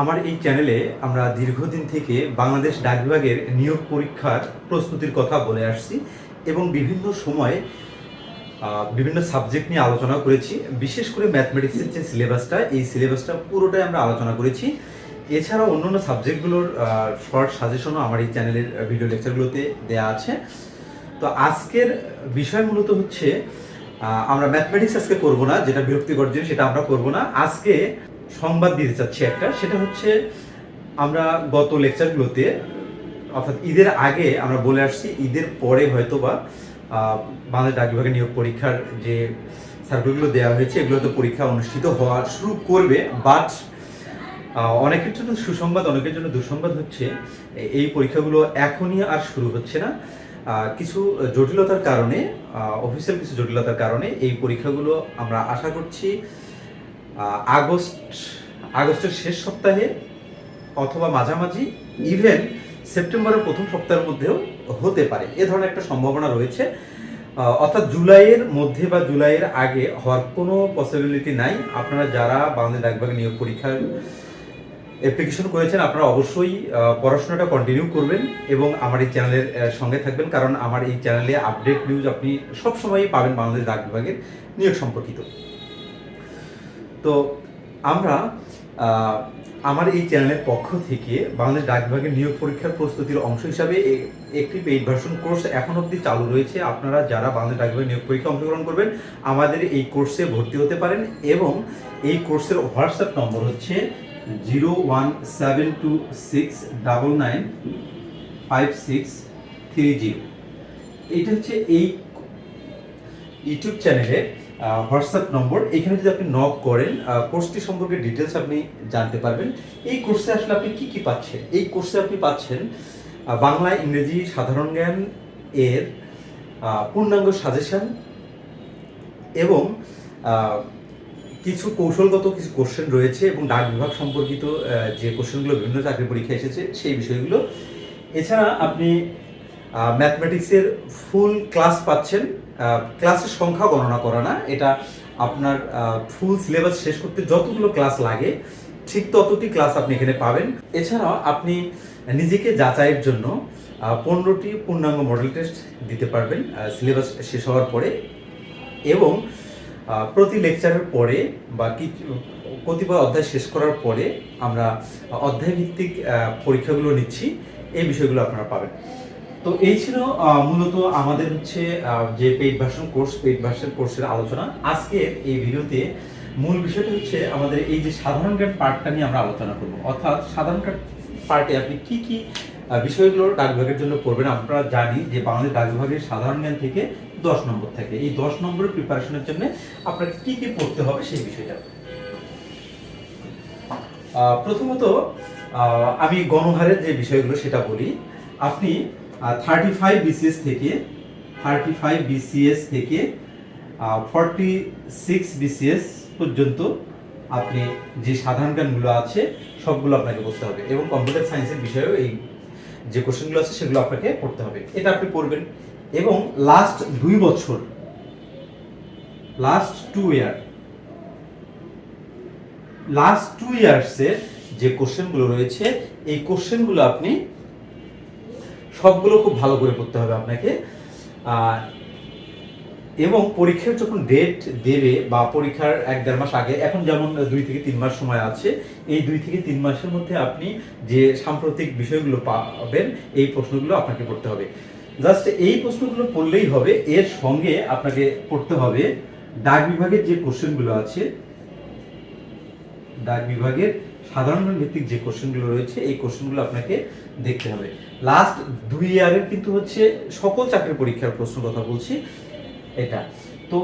আমার এই চ্যানেলে আমরা দীর্ঘদিন থেকে বাংলাদেশ ডাক বিভাগের নিয়োগ পরীক্ষার প্রস্তুতির কথা বলে আসছি এবং বিভিন্ন সময়ে বিভিন্ন সাবজেক্ট নিয়ে আলোচনা করেছি। বিশেষ করে ম্যাথমেটিক্সের যে সিলেবাসটা এই সিলেবাসটা পুরোটাই আমরা আলোচনা করেছি। এছাড়া অন্যান্য সাবজেক্টগুলোর শর্ট সাজেশনও আমার এই চ্যানেলের ভিডিও লেকচারগুলোতে দেওয়া আছে। তো আজকের বিষয় মূলত হচ্ছে আমরা ম্যাথমেটিক্স আজকে করব না, যেটা বিরক্তিকর জিনিস, সেটা আমরা করব না। আজকে সংবাদ দিতে চাচ্ছি একটা, সেটা হচ্ছে আমরা গত লেকচারগুলোতে অর্থাৎ ঈদের আগে আমরা বলে আসছি, ঈদের পরে হয়তো বা বাংলাদেশ ডাক বিভাগের নিয়োগ পরীক্ষার যে সার্কুলগুলো দেওয়া হয়েছে এগুলো তো পরীক্ষা অনুষ্ঠিত হওয়া শুরু করবে। বাট অনেকের জন্য সুসংবাদ, অনেকের জন্য দুঃসংবাদ হচ্ছে, এই পরীক্ষাগুলো এখনই আর শুরু হচ্ছে না। কিছু জটিলতার কারণে অফিসিয়াল কিছু জটিলতার কারণে এই পরীক্ষাগুলো আমরা আশা করছি আগস্ট, আগস্টের শেষ সপ্তাহে অথবা মাঝামাঝি ইভেন সেপ্টেম্বরের প্রথম সপ্তাহের মধ্যেও হতে পারে। এ ধরনের একটা সম্ভাবনা রয়েছে। অর্থাৎ জুলাইয়ের মধ্যে বা জুলাইয়ের আগে হওয়ার কোনো পসিবিলিটি নাই। আপনারা যারা বাংলাদেশ ডাকবাগ নিয়োগ পরীক্ষার অ্যাপ্লিকেশন করেছেন, আপনারা অবশ্যই পড়াশোনাটা কন্টিনিউ করবেন এবং আমার এই চ্যানেলের সঙ্গে থাকবেন। কারণ আমার এই চ্যানেলে আপডেট নিউজ আপনি সবসময়ই পাবেন বাংলাদেশ ডাক বিভাগের নিয়োগ সম্পর্কিত। তো আমরা আমার এই চ্যানেলের পক্ষ থেকে বাংলাদেশ ডাক বিভাগের নিয়োগ পরীক্ষার প্রস্তুতির অংশ হিসাবে একটি পেইড ভার্সন কোর্স এখন অবধি চালু রয়েছে। আপনারা যারা বাংলাদেশ ডাক বিভাগের নিয়োগ পরীক্ষা অংশগ্রহণ করবেন, আমাদের এই কোর্সে ভর্তি হতে পারেন এবং এই কোর্সের হোয়াটসঅ্যাপ নম্বর হচ্ছে zero one seven two six double nine five six three zero এইটা হচ্ছে এই ইউটিউব চ্যানেলে হোয়াটসঅ্যাপ নম্বর। এখানে যদি আপনি নক করেন কোর্সটি সম্পর্কে ডিটেলস আপনি জানতে পারবেন। এই কোর্সে আসলে আপনি কি কি পাচ্ছেন? এই কোর্সে আপনি পাচ্ছেন বাংলা, ইংরেজি, সাধারণ জ্ঞান এর পূর্ণাঙ্গ সাজেশন এবং কিছু কৌশলগত কিছু কোশ্চেন রয়েছে এবং ডাক বিভাগ সম্পর্কিত যে কোশ্চেনগুলো বিভিন্ন চাকরি পরীক্ষা এসেছে, সেই বিষয়গুলো। এছাড়া আপনি ম্যাথমেটিক্সের ফুল ক্লাস পাচ্ছেন। ক্লাসের সংখ্যা গণনা করা না, এটা আপনার ফুল সিলেবাস শেষ করতে যতগুলো ক্লাস লাগে, ঠিক ততটি ক্লাস আপনি এখানে পাবেন। এছাড়াও আপনি নিজেকে যাচাইয়ের জন্য পনেরোটি পূর্ণাঙ্গ মডেল টেস্ট দিতে পারবেন সিলেবাস শেষ হওয়ার পরে। এবং প্রতি লেকচারের পরে বা কতিপয় অধ্যায় শেষ করার পরে আমরা অধ্যায় ভিত্তিক পরীক্ষাগুলো নিচ্ছি। এই বিষয়গুলো আপনারা পাবেন। তো এই ছিল মূলত আমাদের হচ্ছে যে paid version course paid version কোর্সের আলোচনা। আজকের এই ভিডিওতে মূল বিষয়টা হচ্ছে আমাদের এই যে সাধারণ জ্ঞান পার্টটা নিয়ে আমরা আলোচনা করব। অর্থাৎ সাধারণ জ্ঞান পার্টে আপনি কি কি বিষয়গুলো ডাক বিভাগের জন্য পড়বেন, আমরা জানি যে বাংলাদেশ ডাক বিভাগের সাধারণ জ্ঞান থেকে দশ নম্বর থাকে। এই দশ নম্বরের প্রিপারেশনের জন্য আপনাকে কি কি পড়তে হবে সেই বিষয়টা। প্রথমত আমি গণহারের যে বিষয়গুলো সেটা বলি। আপনি থার্টি ফাইভ বিসিএস থেকে থার্টি ফাইভ বিসিএস থেকে ফর্টি সিক্স বিসিএস পর্যন্ত আপনি যে সাধারণ জ্ঞানগুলো আছে, সবগুলো আপনাকে বলতে হবে এবং কম্পিউটার সায়েন্সের বিষয়েও এই যে কোশ্চেনগুলো আছে, সেগুলো আপনাকে পড়তে হবে। এটা আপনি পড়বেন। এবং লাস্ট দুই বছর last two year last two ইয়ার্সের যে কোশ্চেনগুলো রয়েছে, এই কোশ্চেনগুলো আপনি সবগুলো খুব ভালো করে পড়তে হবে আপনাকে। এবং পরীক্ষার যখন ডেট দেবে বা পরীক্ষার এক দেড় মাস আগে, এখন যেমন দুই থেকে তিন মাস সময় আছে, এই দুই থেকে তিন মাসের মধ্যে আপনি যে সাম্প্রতিক বিষয়গুলো পাবেন, এই প্রশ্নগুলো আপনাকে পড়তে হবে। জাস্ট এই প্রশ্নগুলো পড়লেই হবে। এর সঙ্গে আপনাকে পড়তে হবে ডাক বিভাগের যে কোশ্চেনগুলো আছে, ডাক বিভাগের সাধারণ ভিত্তিক যে কোশ্চেনগুলো রয়েছে, এই কোশ্চেনগুলো আপনাকে দেখতে হবে। লাস্ট দুই ইয়ারের কিন্তু হচ্ছে সকল চাকরি পরীক্ষার প্রশ্ন কথা বলছি। এটা। তো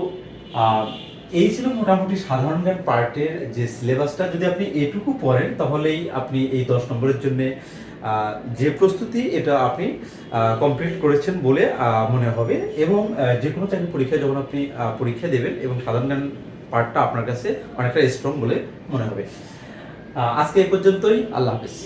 এই ছিল মোটামুটি সাধারণ জ্ঞান পার্টের যে সিলেবাসটা যদি আপনি এটুকু পড়েন, তাহলেই আপনি এই দশ নম্বরের জন্য যে প্রস্তুতি এটা আপনি কমপ্লিট করেছেন বলে মনে হবে এবং যে কোনো চাকরি পরীক্ষায় যখন আপনি পরীক্ষা দেবেন এবং সাধারণ জ্ঞান পার্টটা আপনার কাছে অনেকটা স্ট্রং বলে মনে হবে। আজকে এই পর্যন্তই, আল্লাহ হাফিজ।